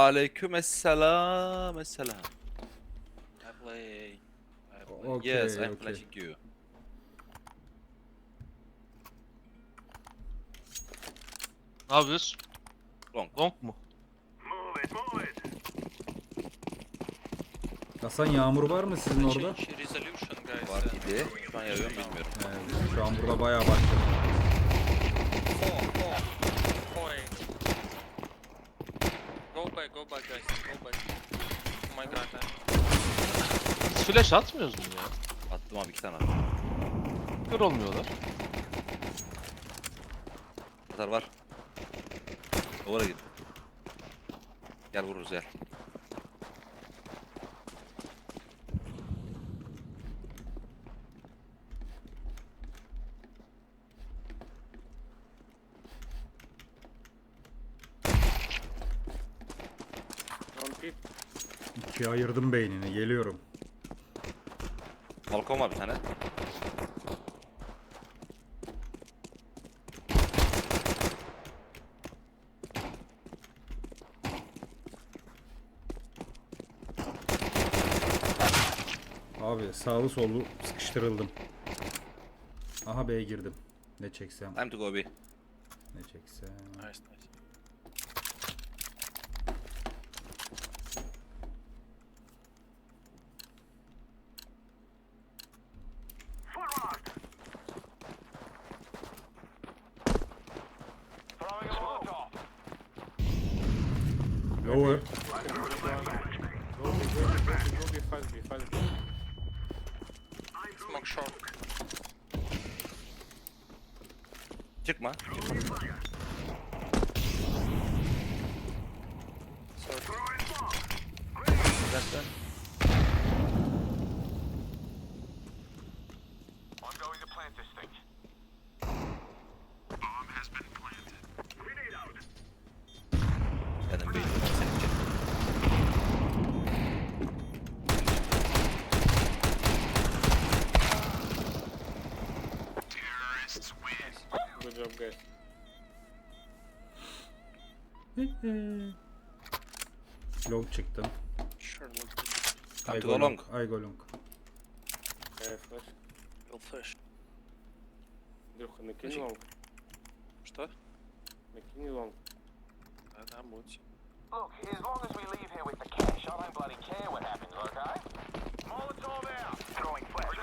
Aleyküm esselam esselam. I play. I play. Okay, yes, I'm okay. flashing you. Ne yapıyoruz? Long. Long mu? Hasan yağmur var mı sizin orada? Change resolution, guys. Var idi. Şu an yarıyorum bilmiyorum. Evet, şu an burada bayağı başladı. Go back, go back, guys. Go back. Oh my god. Biz flash atmıyoruz mu ya? Attım abi iki tane attım. Kör olmuyorlar. Atar var. Duvara git. Gel vururuz gel. Ayırdım beynini. Geliyorum. Balkon var bir tane. Abi sağlı sollu sıkıştırıldım. Aha B'ye girdim. Ne çeksem, Time to go B. ne çeksem. Nice, nice. Lower. Smoke short. Çıkma. Sorry. Good job, guys. Long çıktım. Sure, look. Time I to go long. I go long. Yeah, flash. Go flash. Андрюха, накинь Флешик. лонг. Что? Накинь лонг. Да, да, будь. Look, as long as we leave here with the cash, I don't bloody care what happens, okay? Molotov out! Throwing flash.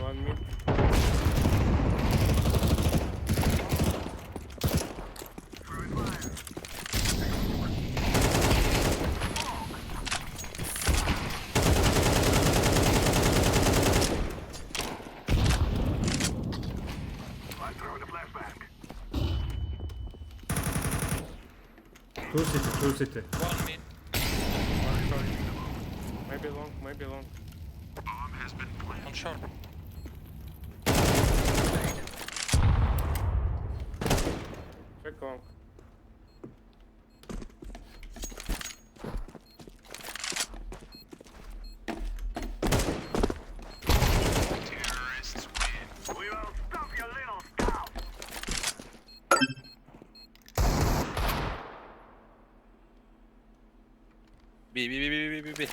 One Mid. Two city, two city. One mid. One short. Maybe long, maybe long. One short. Check long. B B B B B B B.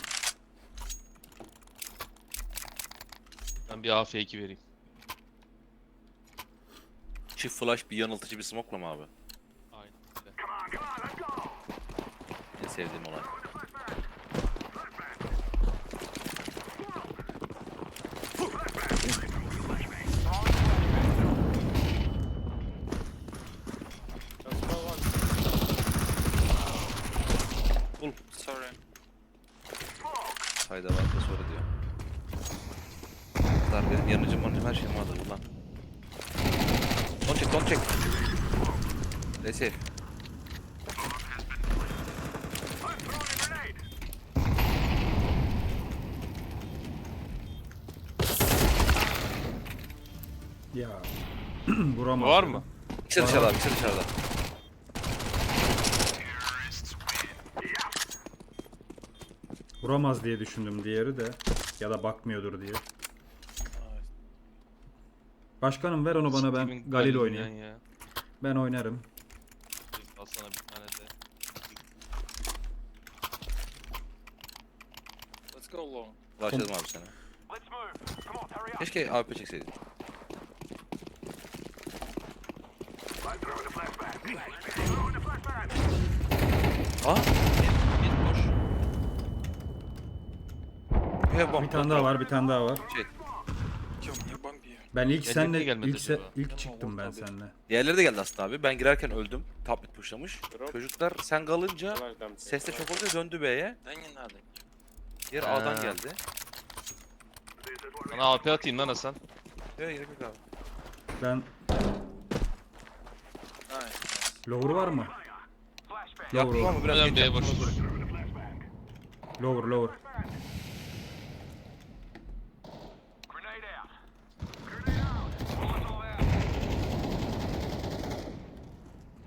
Ben bir AF2 vereyim. Çift flash bir yanıltıcı bir smoke'la mı abi? Aynen öyle. En sevdiğim olay. Let's go one. Sorry. Sayda var da sonra diyor. Dar benim yanıcım manıcım her şeyim vardır ulan. Don çek don çek. Neyse. Ya. Vuramaz. Var mı? İçeri dışarıda dışarıda. Vuramaz diye düşündüm diğeri de. Ya da bakmıyordur diye. Başkanım ver onu bana ben Galil oynayayım. Ben oynarım. Al sana bir tane de. Başladım abi sana. Keşke AWP çekseydin. Aa, you have bomb. Bir tane daha var, bir tane daha var. Şey, niye? Ben ilk Gelecek senle mi gelmedi ilk, se- acaba? ilk çıktım ben seninle. diğerleri de geldi aslında abi. Ben girerken öldüm. Mid pushlamış. Çocuklar sen kalınca ses de çok olunca döndü B'ye. Ben yine alayım. Diğer Ha. A'dan geldi. Sana AP atayım lan Hasan. Yok gerek yok abi. Ben lower var mı? Lower, Yaptım ama biraz Önemli geç boş. lower, lower. Grenade out. Grenade out. Molotov out.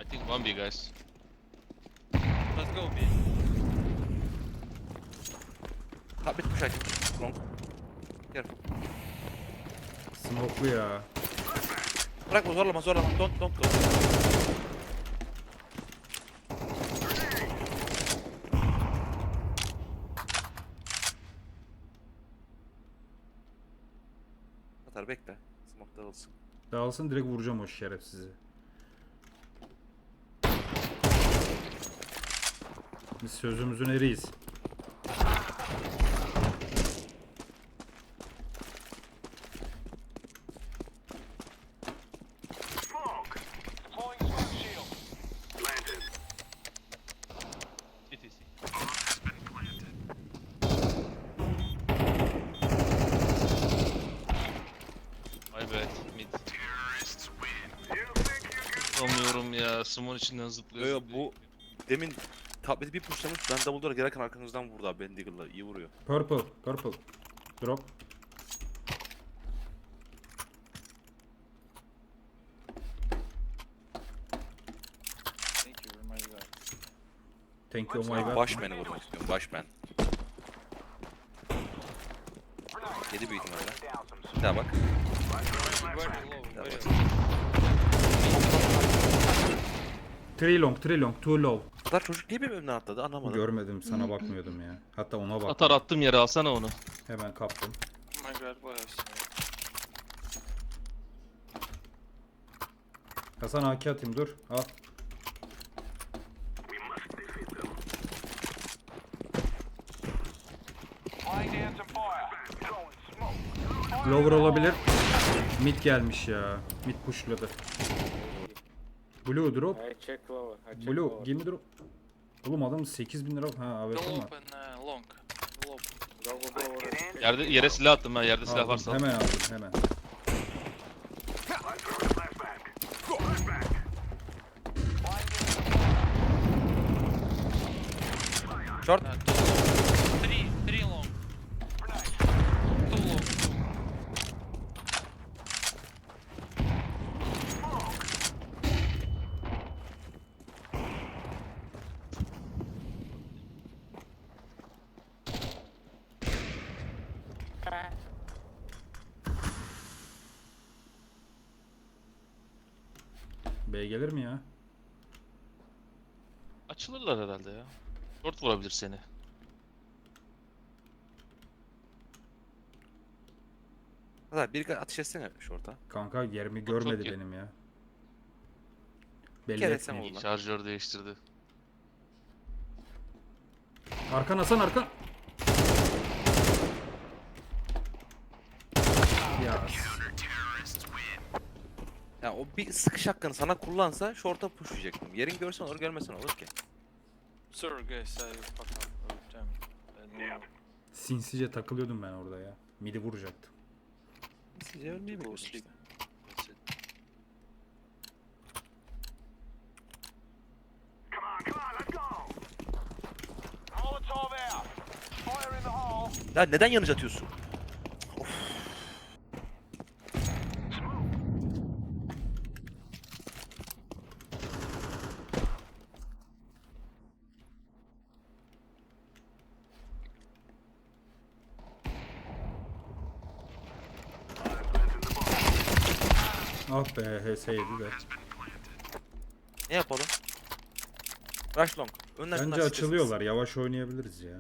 I think one B guys. Let's go B. Top mid push I think. Long. Careful. Smoke'lu ya. Bırakma zorlama zorlama. Don't don't don't. Atar bekle. Smoke dağılsın. Dağılsın direkt vuracağım o şerefsizi. Biz sözümüzün eriyiz. Deploying smoke shield. TTC. My bad. Mid. Olmuyorum ya. Summon içinden zıplıyor. Yo yo zıplıyor. bu demin mid'i bir pushlamış. Ben double door'a girerken arkanızdan vurdu abi. Ben Deagle'la iyi vuruyor. Purple, purple. Drop. Thank you much guys. Thank you oh my god. Başmen'i vurmak istiyorum. Başmen. Yedi büyük ihtimalle. Bir daha bak. Very low, very low. Three long, three long, too low. Bu kadar çocuk niye benim önümden atladı anlamadım. Görmedim, sana bakmıyordum ya. Hatta ona bak. Atar attım yere alsana onu. Hemen kaptım. Oh my god, else? Hasan AK atayım dur. Al. Lower olabilir. Mid gelmiş ya. Mid pushladı. Blue drop. I check lower. I check Blue, lower. give me drop. Oğlum adam 8000 lira ha Go mi? open uh, long. Open. Go, go, go. Yerde yere silah attım ha. Yerde silah Aldım, varsa. Hemen aldım hemen. Short. Uh, two long. Three, three long. Two long. B gelir mi ya? Açılırlar herhalde ya. Short vurabilir seni. Hadi bir ateş etsene şorta. Kanka yerimi çok görmedi iyi. benim ya. Belli kere sen etmiyor. Ulan. Şarjör değiştirdi. Arkan Hasan arkan. Ya Ya o bir sıkış hakkını sana kullansa şorta pushlayacaktım. Yerin görsen olur görmesen olur ki. Sinsice takılıyordum ben orada ya. Midi vuracaktım. Sizce ölmeyi işte? hole. Ya neden yanıcı atıyorsun? Ah be HS yedi de. Ne yapalım? Rush long. Önden Bence açılıyorlar. Yavaş oynayabiliriz ya.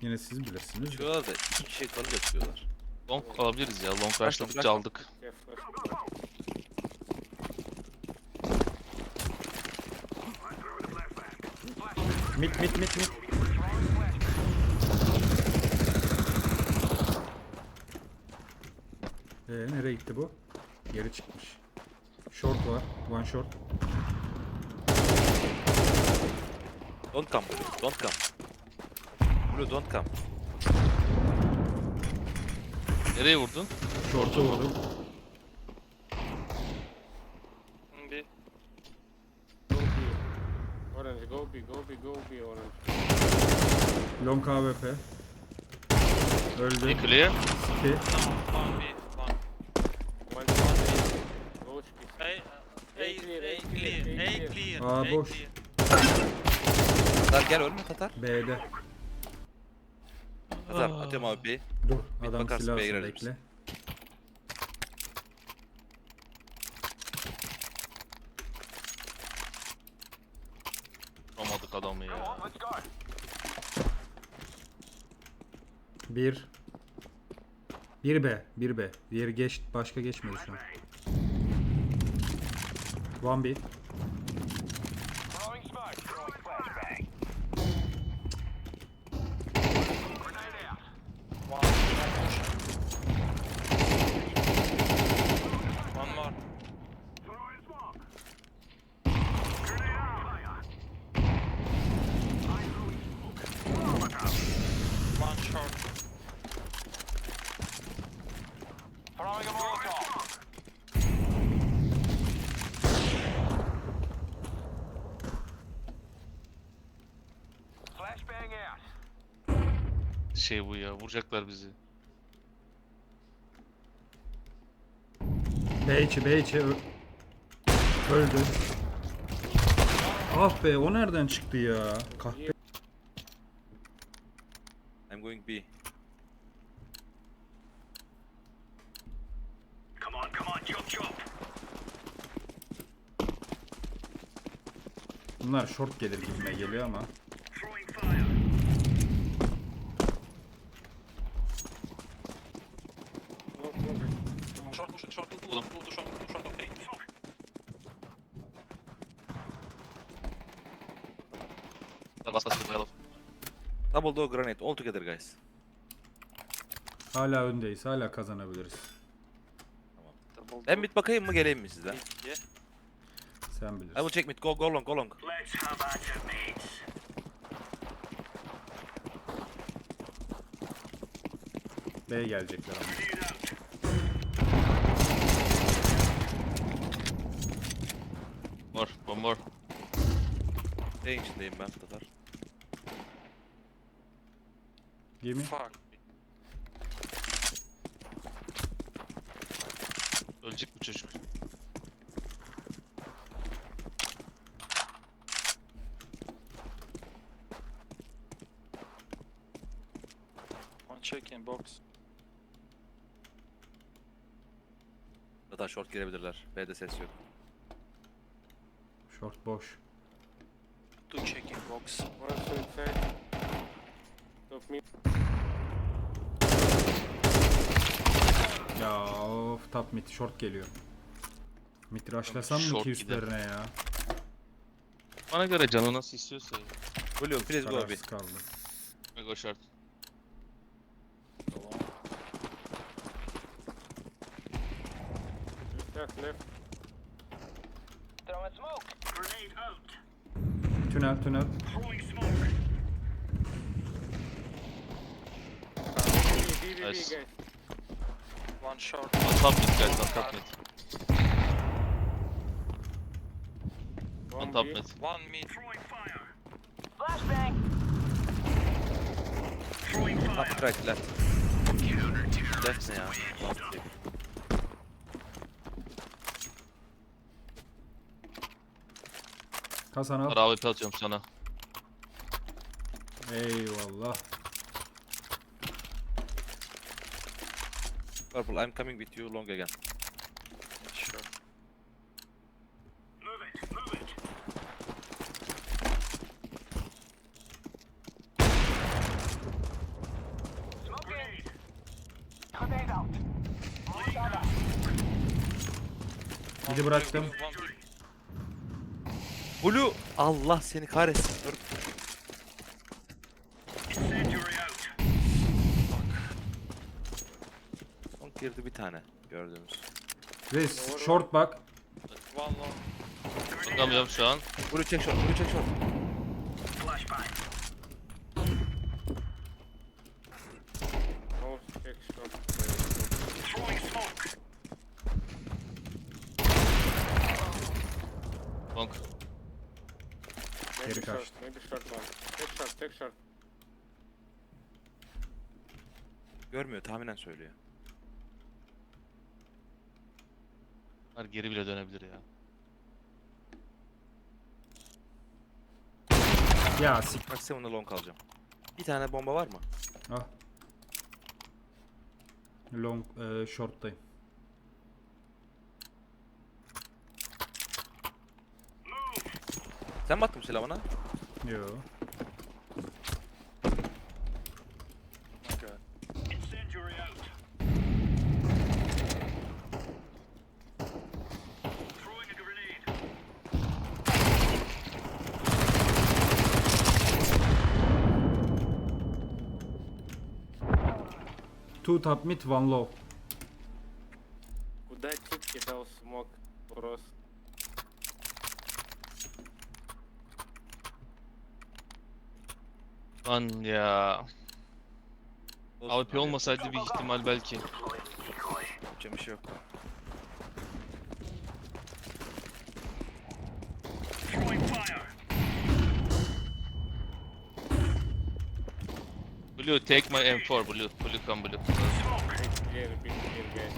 Yine siz bilirsiniz. de. Çıkıyorlar da iki kişi kalınca çıkıyorlar. Long alabiliriz ya. Long karşıladıkça aldık. Yeah, flash. Mit mit mit mit. Ee, nereye gitti bu? Geri çıkmış. Short var. One short. Don't come. Don't come. Blue don't come. Nereye vurdun? Short'u vurdum. B. Go B. Orange, go B, go B, go B, orange. Long AWP. Öldü. Bir clear. İki. One B. One. One shot A. Go B. A, A, A clear, A A clear, clear. Aa, A boş. clear. Tatar gel ölme Tatar. B'de. Tatar atıyorum abi bir. Dur. Adam bakarsın, silah B'ye alsın gireriz biz. bekle. Vuramadık adamı ya. Bir. Bir B. Bir B. Diğeri geç. Başka geçmedi şu an. One B. Throwing smoke. Throwing flashbang. Grenade out. One more. Throwing smoke. One short. Throwing a Molotov. Flashbang out. Şey bu ya. Vuracaklar bizi. B içi B içi ö- öldü. Ah be o nereden çıktı ya? Kahpe. I'm going B. Come on, come on, jump, jump. Bunlar short gelir gibime geliyor ama. Throwing fire. Smoke, smoke. Short push, short push, pull, pull, short, pull, short, okay. Bas bas bas. Double door grenade all together guys. Hala öndeyiz. Hala kazanabiliriz. Ben mid bakayım mı geleyim mi sizden? Sen I will bilirsin. check mid go go long go long. Let's have at it, mates. B gelecekler ama. Out. Var. One more. Neyin içindeyim ben Tatar. Gemi. Fuck. Ölecek bu çocuk. One check in box. Tatar short girebilirler. B'de ses yok. Short boş. Two check in box. One inside. Top mid. Ya of top mid short geliyor. Mid rushlasam mı Short ki gider. üstlerine ya? Bana göre canı nasıl istiyorsa. Blue please go B. Kararsız kaldı. Mega short. Left, left. Throwing smoke. Grenade out. Tünel tünel. Throwing smoke. B, B, B, B, Nice. guys. One short. One top mid guys. One top mid. One top mid. One mid. Flashbang. Top right left. Left ne ya? Left değil. Kasan al. AWP atıyorum sana. Eyvallah. Purple, I'm coming with you long again. Sure. Move it, move it. Smoke grenade. Grenade out. Mortada. Biri bıraktım. Blue, Allah seni kahretsin. Purple. Girdi bir tane gördüğümüz. Reis short bak. One long. Bakamıyorum şu an. Blue çek short, Blue çek short. No check shot. Long. Maybe Geri short, kaçtı. maybe short one. Take short, take short. Görmüyor, tahminen söylüyor. Bunlar geri bile dönebilir ya. Ya sik. Maksimumda long alacağım. Bir tane bomba var mı? Ah. Long e, short'tayım. Sen mi attın bu silahı bana? Yo. my god. Two top mid, one low. Куда тип кидал смог просто? Lan ya. Olsun AWP abi, olmasaydı bir ihtimal belki. Yapacağım bir şey yok. Blue, take my M4. Blue, blue, come blue. Clear, big clear guys.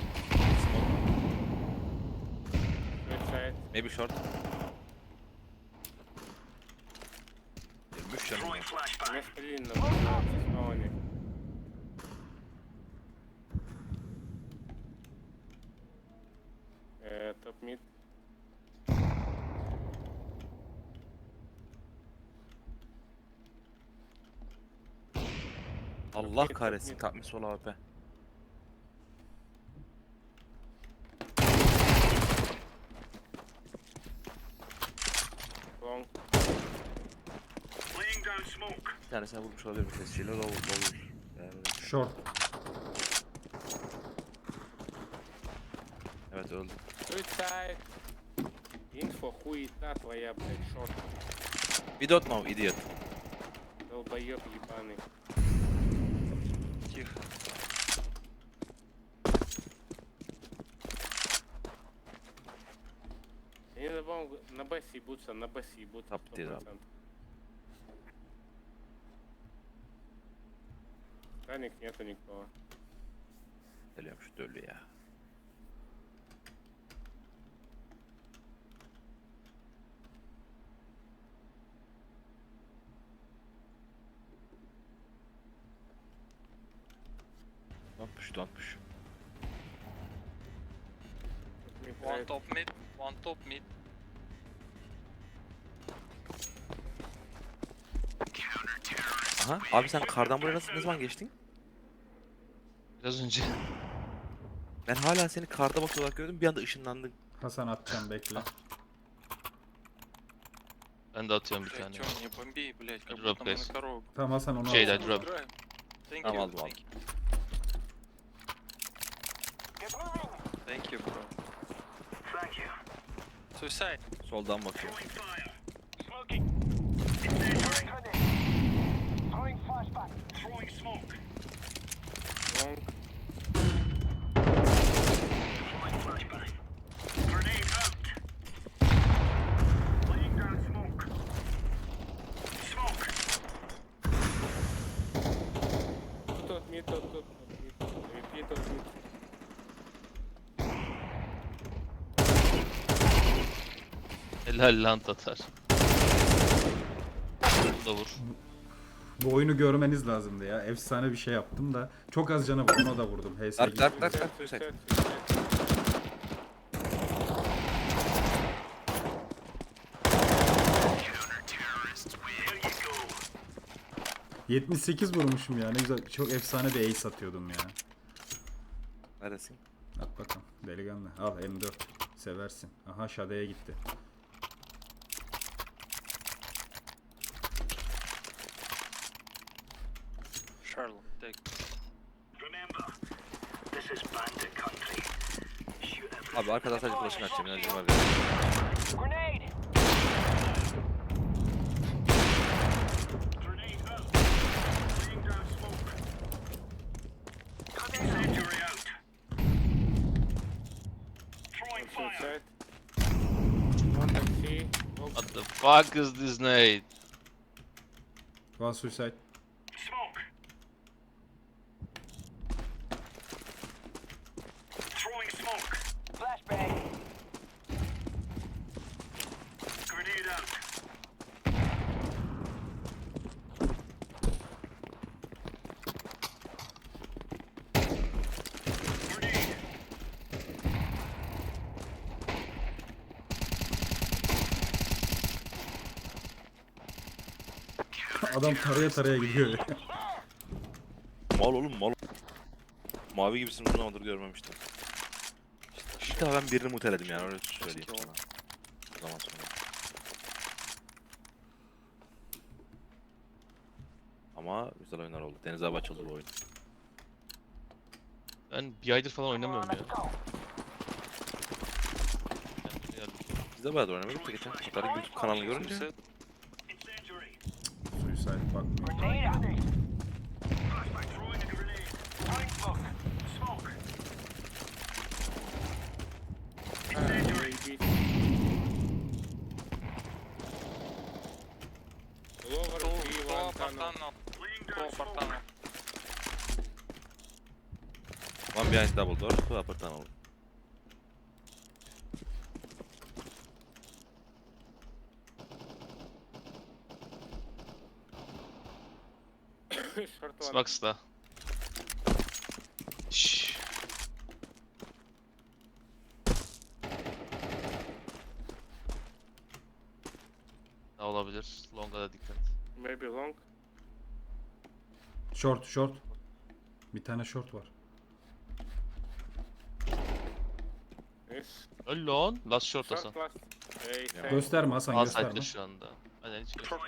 Smoke. Left side. Maybe short. 23 canım ya. Left green. No one. Ee, top mid. Allah Çok iyi, kahretsin çok iyi. takmış sol AWP. Long. Bir tanesine vurmuş olabilir sesçiyle low low. Yani, Short. evet öldü. Suicide. Инфо хуета твоя, блядь, шорт. We don't know idiot. Долбоёб ебаный. Тихо. Они на, бом- на басе ебутся, на басе ебутся. Топ ты, да. 100%. Таник нету никого. Geliyorum şu dölü ya. Don't push, don't push. Мид One right. top mid. One top mid. Aha, abi sen kardan buraya nasıl ne zaman geçtin? Biraz önce. Ben hala seni karda bakıyor olarak gördüm. Bir anda ışınlandın. Hasan atacağım bekle. Ben de atıyorum bir Блядь, тane. чё не бомби, блядь, как Drop будто мы guys. на корову. Tamam Hasan onu Şeyden al. drop. Играем. Thank Tamam, you, aldım, aldım. thank you. Thank you bro. Suicide. Soldan bakıyor. Smoking. Throwing flashbang. Throwing smoke. Helal lan Tatar. Bunu da vur. Bu oyunu görmeniz lazımdı ya. Efsane bir şey yaptım da. Çok az cana ona da vurdum. HS Dark dark dark dark. Suicide. 78 vurmuşum ya. Ne güzel. Çok efsane bir ace atıyordum ya. Neredesin? At bakalım. Delikanlı. Al M4. Seversin. Aha Shade'ye gitti. Charlotte, take. Abi arkadan sadece flash'ını açacağım. Enerjim var ya. Grenade! Suicide. One that C. Oh, What the fuck is this nade? One suicide. Adam taraya taraya gidiyor. Mal oğlum mal. Mavi gibisini uzun zamandır görmemiştim. İşte daha ben birini muteledim yani öyle söyleyeyim sana. O zaman sonra. Ama güzel oyunlar oldu. Deniz abi açıldı bu oyun. Ben bir aydır falan oynamıyorum ya. Biz de bayağı da oynamıyorduk da geçen. Muhtar'ın YouTube kanalını görünce. Suicide. Suicide bakmıyor. Grenade out! Throwing smoke. ah, UAV. All over Two, B, two one upper tunnel. tunnel. Two upper tunnel. One behind double door, two upper tunnel. Short one. Şşş. Ne olabilir? Long'a da dikkat. Maybe long. Short short. Bir tane short var. Yes. Öl lan. Last short Hasan. Short last. Hey. Gösterme Hasan Al gösterme. site'de şu anda. Aynen hiç gösterme.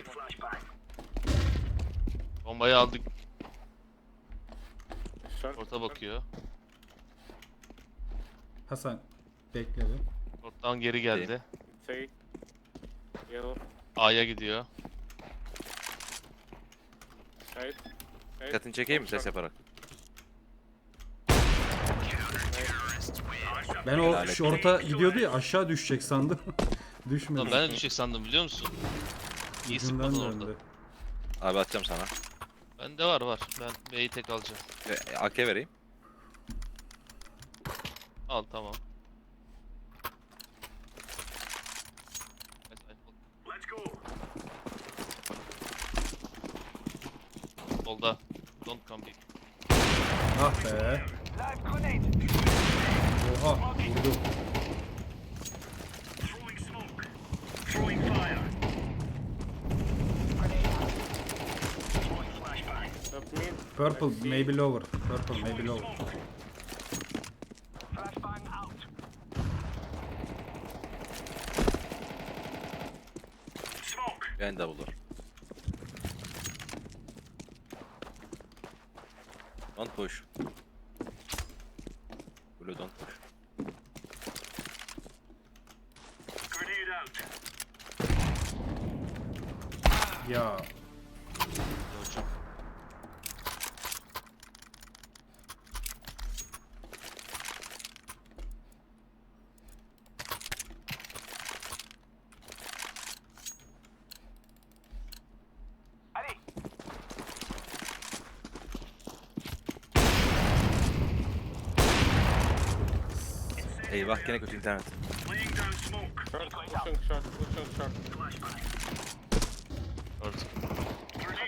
Bombayı aldık. Short. Orta bakıyor. Hasan bekle bir. Short'tan geri geldi. Say. Yellow. A'ya gidiyor. Side. Dikkatini çekeyim mi ses yaparak? Ben o Lanet. short'a gidiyordu ya aşağı düşecek sandım. Düşmedi. Ben de düşecek sandım biliyor musun? İyi Ucundan sıkmadın orada. döndü. Abi atacağım sana. Bende var var. Ben B'yi tek alacağım. E, AK vereyim. Al tamam. Solda. Don't come big. Ah be. Live grenade! Oha vurdu. Purple maybe lower. Purple maybe lower. Flashbang out! Behind double door. Don't push. Blue don't push. Ya Yolcu. Allez! Eyvah gene kötü internet. Short. Pushing short. Pushing short. Short.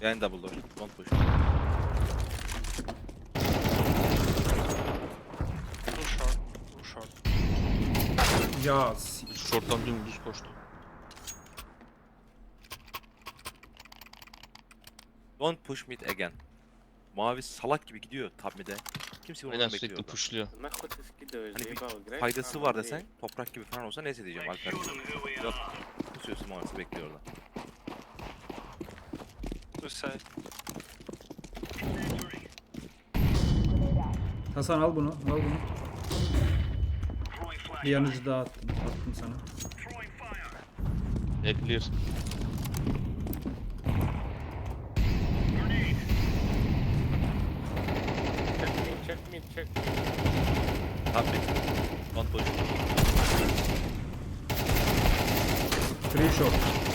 Behind double door. Don't push. Two short. Two short. ya si- Short'tan dümdüz koştu. Don't push mid again. Mavi salak gibi gidiyor top mid'e. Kimse Aynen onu sürekli bekliyor. orada. pushluyor. ناخد كده Hani bir زي بقى faydası var desen toprak gibi falan olsa neyse diyeceğim Alper. Yok. Pusuyorsun mavisi bekliyor orada. Two side. Hasan al bunu. Al bunu. Bir yanıcı daha attım. Attım sana. Bekliyor. check Check me check me Top mid. One position. Free shot.